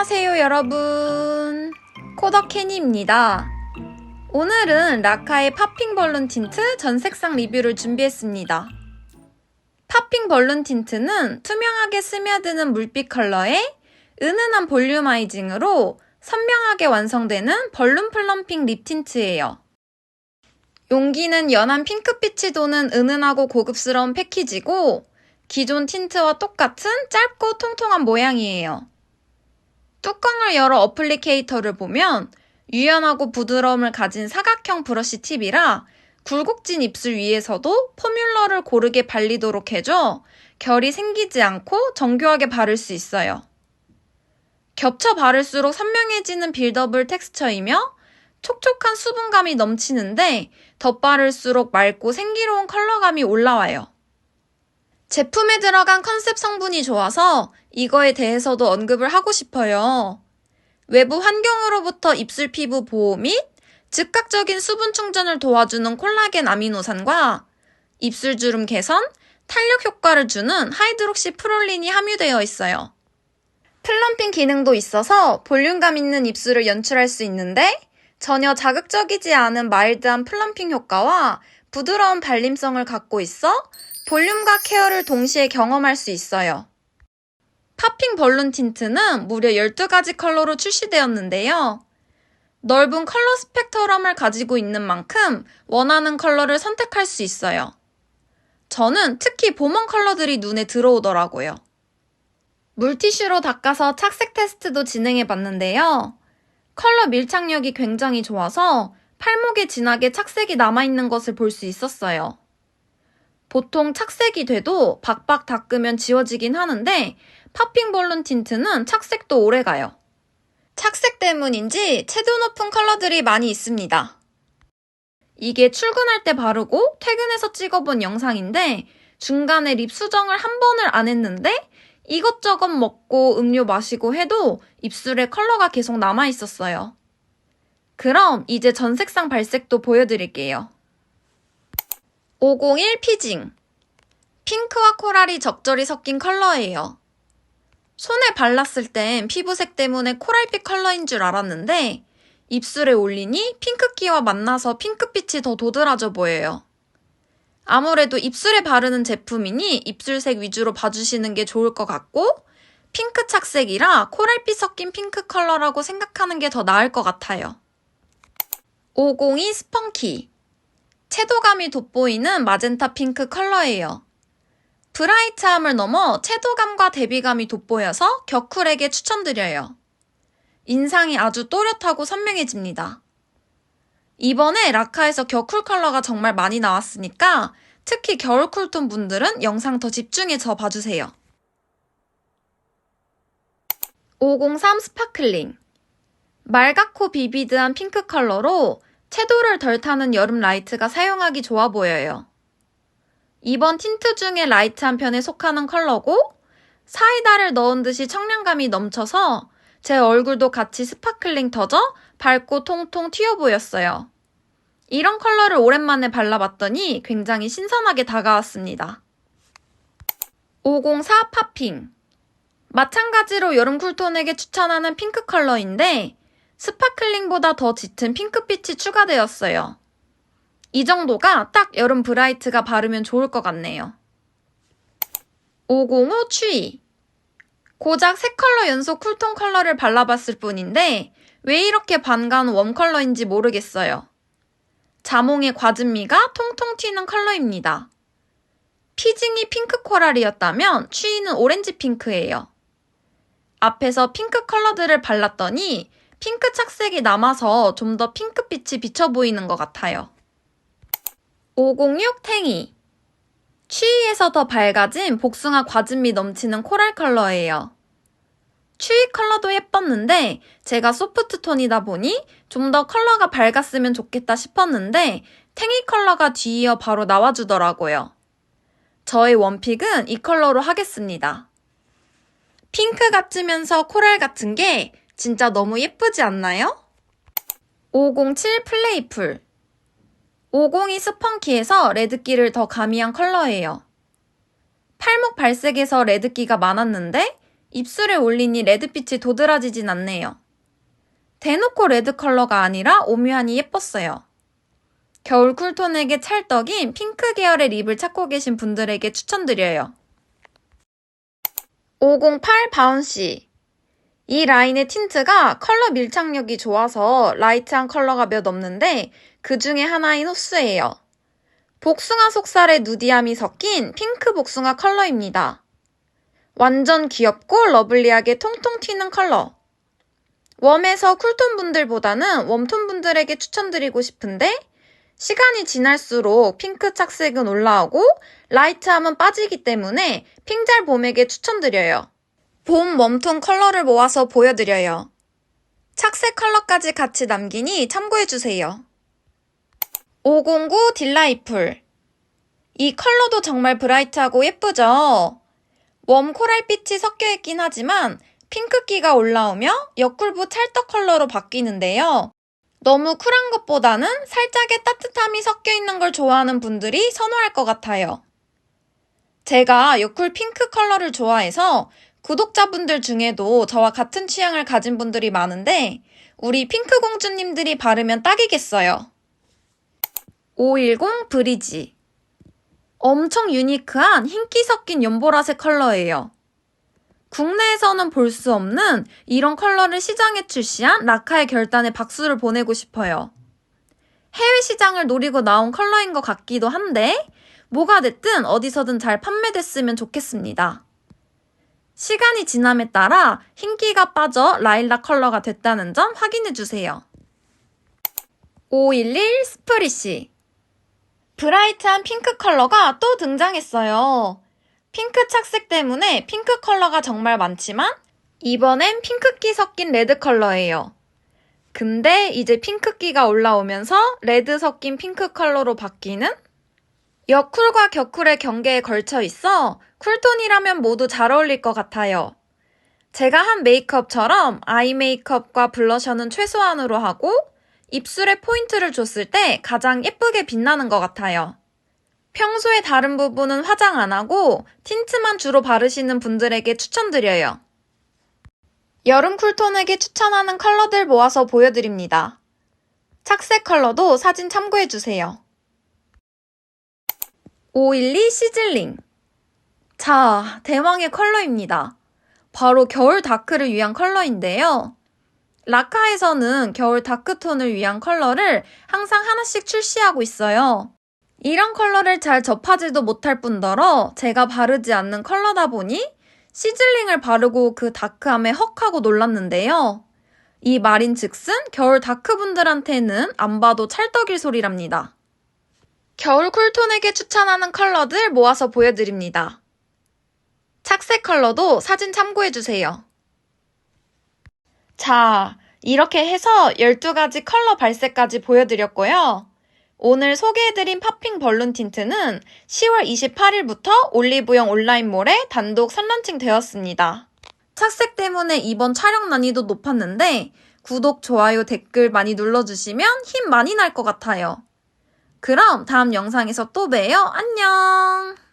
안녕하세요, 여러분. 코더캐니입니다. 오늘은 라카의 팝핑 벌룬 틴트 전 색상 리뷰를 준비했습니다. 팝핑 벌룬 틴트는 투명하게 스며드는 물빛 컬러에 은은한 볼륨아이징으로 선명하게 완성되는 벌룬 플럼핑 립 틴트예요. 용기는 연한 핑크빛이 도는 은은하고 고급스러운 패키지고 기존 틴트와 똑같은 짧고 통통한 모양이에요. 뚜껑을 열어 어플리케이터를 보면 유연하고 부드러움을 가진 사각형 브러쉬 팁이라 굴곡진 입술 위에서도 포뮬러를 고르게 발리도록 해줘 결이 생기지 않고 정교하게 바를 수 있어요. 겹쳐 바를수록 선명해지는 빌더블 텍스처이며 촉촉한 수분감이 넘치는데 덧바를수록 맑고 생기로운 컬러감이 올라와요. 제품에 들어간 컨셉 성분이 좋아서 이거에 대해서도 언급을 하고 싶어요. 외부 환경으로부터 입술 피부 보호 및 즉각적인 수분 충전을 도와주는 콜라겐 아미노산과 입술 주름 개선, 탄력 효과를 주는 하이드록시 프롤린이 함유되어 있어요. 플럼핑 기능도 있어서 볼륨감 있는 입술을 연출할 수 있는데 전혀 자극적이지 않은 마일드한 플럼핑 효과와 부드러운 발림성을 갖고 있어 볼륨과 케어를 동시에 경험할 수 있어요. 팝핑 벌룬 틴트는 무려 12가지 컬러로 출시되었는데요. 넓은 컬러 스펙트럼을 가지고 있는 만큼 원하는 컬러를 선택할 수 있어요. 저는 특히 봄원 컬러들이 눈에 들어오더라고요. 물티슈로 닦아서 착색 테스트도 진행해 봤는데요. 컬러 밀착력이 굉장히 좋아서 팔목에 진하게 착색이 남아있는 것을 볼 수 있었어요. 보통 착색이 돼도 박박 닦으면 지워지긴 하는데 팝핑 벌룬 틴트는 착색도 오래 가요. 착색 때문인지 채도 높은 컬러들이 많이 있습니다. 이게 출근할 때 바르고 퇴근해서 찍어본 영상인데 중간에 립 수정을 한 번을 안 했는데 이것저것 먹고 음료 마시고 해도 입술에 컬러가 계속 남아 있었어요. 그럼 이제 전 색상 발색도 보여드릴게요. 501 피징. 핑크와 코랄이 적절히 섞인 컬러예요. 손에 발랐을 땐 피부색 때문에 코랄빛 컬러인 줄 알았는데 입술에 올리니 핑크기와 만나서 핑크빛이 더 도드라져 보여요. 아무래도 입술에 바르는 제품이니 입술색 위주로 봐주시는 게 좋을 것 같고 핑크 착색이라 코랄빛 섞인 핑크 컬러라고 생각하는 게 더 나을 것 같아요. 502 스펀키 채도감이 돋보이는 마젠타 핑크 컬러예요. 브라이트함을 넘어 채도감과 대비감이 돋보여서 격쿨에게 추천드려요. 인상이 아주 또렷하고 선명해집니다. 이번에 라카에서 겨쿨 컬러가 정말 많이 나왔으니까 특히 겨울 쿨톤 분들은 영상 더 집중해서 봐주세요. 503 스파클링 말갛고 비비드한 핑크 컬러로 채도를 덜 타는 여름 라이트가 사용하기 좋아 보여요. 이번 틴트 중에 라이트 한 편에 속하는 컬러고 사이다를 넣은 듯이 청량감이 넘쳐서 제 얼굴도 같이 스파클링 터져 밝고 통통 튀어 보였어요. 이런 컬러를 오랜만에 발라봤더니 굉장히 신선하게 다가왔습니다. 504 파핑 마찬가지로 여름 쿨톤에게 추천하는 핑크 컬러인데 스파클링보다 더 짙은 핑크빛이 추가되었어요. 이 정도가 딱 여름 브라이트가 바르면 좋을 것 같네요. 505 추위 고작 3컬러 연속 쿨톤 컬러를 발라봤을 뿐인데 왜 이렇게 반가운 웜 컬러인지 모르겠어요. 자몽의 과즙미가 통통 튀는 컬러입니다. 피징이 핑크 코랄이었다면 추위는 오렌지 핑크예요. 앞에서 핑크 컬러들을 발랐더니 핑크 착색이 남아서 좀 더 핑크빛이 비쳐 보이는 것 같아요. 506 탱이 추위에서 더 밝아진 복숭아 과즙미 넘치는 코랄 컬러예요. 추위 컬러도 예뻤는데 제가 소프트 톤이다 보니 좀 더 컬러가 밝았으면 좋겠다 싶었는데 탱이 컬러가 뒤이어 바로 나와주더라고요. 저의 원픽은 이 컬러로 하겠습니다. 핑크 같으면서 코랄 같은 게 진짜 너무 예쁘지 않나요? 507 플레이풀 502 스펀키에서 레드기를 더 가미한 컬러예요. 팔목 발색에서 레드기가 많았는데 입술에 올리니 레드빛이 도드라지진 않네요. 대놓고 레드 컬러가 아니라 오묘하니 예뻤어요. 겨울 쿨톤에게 찰떡인 핑크 계열의 립을 찾고 계신 분들에게 추천드려요. 508 바운시 이 라인의 틴트가 컬러 밀착력이 좋아서 라이트한 컬러가 몇 없는데 그 중에 하나인 호스예요. 복숭아 속살에 누디함이 섞인 핑크 복숭아 컬러입니다. 완전 귀엽고 러블리하게 통통 튀는 컬러. 웜에서 쿨톤 분들보다는 웜톤 분들에게 추천드리고 싶은데 시간이 지날수록 핑크 착색은 올라오고 라이트함은 빠지기 때문에 핑잘 봄에게 추천드려요. 봄 웜톤 컬러를 모아서 보여드려요. 착색 컬러까지 같이 남기니 참고해주세요. 509 딜라이풀. 이 컬러도 정말 브라이트하고 예쁘죠? 웜 코랄빛이 섞여 있긴 하지만 핑크기가 올라오며 옆쿨부 찰떡 컬러로 바뀌는데요. 너무 쿨한 것보다는 살짝의 따뜻함이 섞여 있는 걸 좋아하는 분들이 선호할 것 같아요. 제가 여쿨 핑크 컬러를 좋아해서 구독자분들 중에도 저와 같은 취향을 가진 분들이 많은데 우리 핑크 공주님들이 바르면 딱이겠어요. 510 브리지 엄청 유니크한 흰기 섞인 연보라색 컬러예요. 국내에서는 볼 수 없는 이런 컬러를 시장에 출시한 라카의 결단에 박수를 보내고 싶어요. 해외 시장을 노리고 나온 컬러인 것 같기도 한데, 뭐가 됐든 어디서든 잘 판매됐으면 좋겠습니다. 시간이 지남에 따라 흰기가 빠져 라일락 컬러가 됐다는 점 확인해주세요. 511 스프리시 브라이트한 핑크 컬러가 또 등장했어요. 핑크 착색 때문에 핑크 컬러가 정말 많지만 이번엔 핑크기 섞인 레드 컬러예요. 근데 이제 핑크기가 올라오면서 레드 섞인 핑크 컬러로 바뀌는 여쿨과 격쿨의 경계에 걸쳐 있어 쿨톤이라면 모두 잘 어울릴 것 같아요. 제가 한 메이크업처럼 아이 메이크업과 블러셔는 최소한으로 하고 입술에 포인트를 줬을 때 가장 예쁘게 빛나는 것 같아요. 평소에 다른 부분은 화장 안 하고 틴트만 주로 바르시는 분들에게 추천드려요. 여름 쿨톤에게 추천하는 컬러들 모아서 보여드립니다. 착색 컬러도 사진 참고해주세요. 512 시즐링. 자, 대왕의 컬러입니다. 바로 겨울 다크를 위한 컬러인데요. 라카에서는 겨울 다크톤을 위한 컬러를 항상 하나씩 출시하고 있어요. 이런 컬러를 잘 접하지도 못할 뿐더러 제가 바르지 않는 컬러다 보니 시즐링을 바르고 그 다크함에 헉 하고 놀랐는데요. 이 말인 즉슨 겨울 다크분들한테는 안 봐도 찰떡일 소리랍니다. 겨울 쿨톤에게 추천하는 컬러들 모아서 보여드립니다. 착색 컬러도 사진 참고해주세요. 자, 이렇게 해서 12가지 컬러 발색까지 보여드렸고요. 오늘 소개해드린 팝핑 벌룬 틴트는 10월 28일부터 올리브영 온라인몰에 단독 선런칭 되었습니다. 착색 때문에 이번 촬영 난이도 높았는데 구독, 좋아요, 댓글 많이 눌러주시면 힘 많이 날 것 같아요. 그럼 다음 영상에서 또 봬요. 안녕!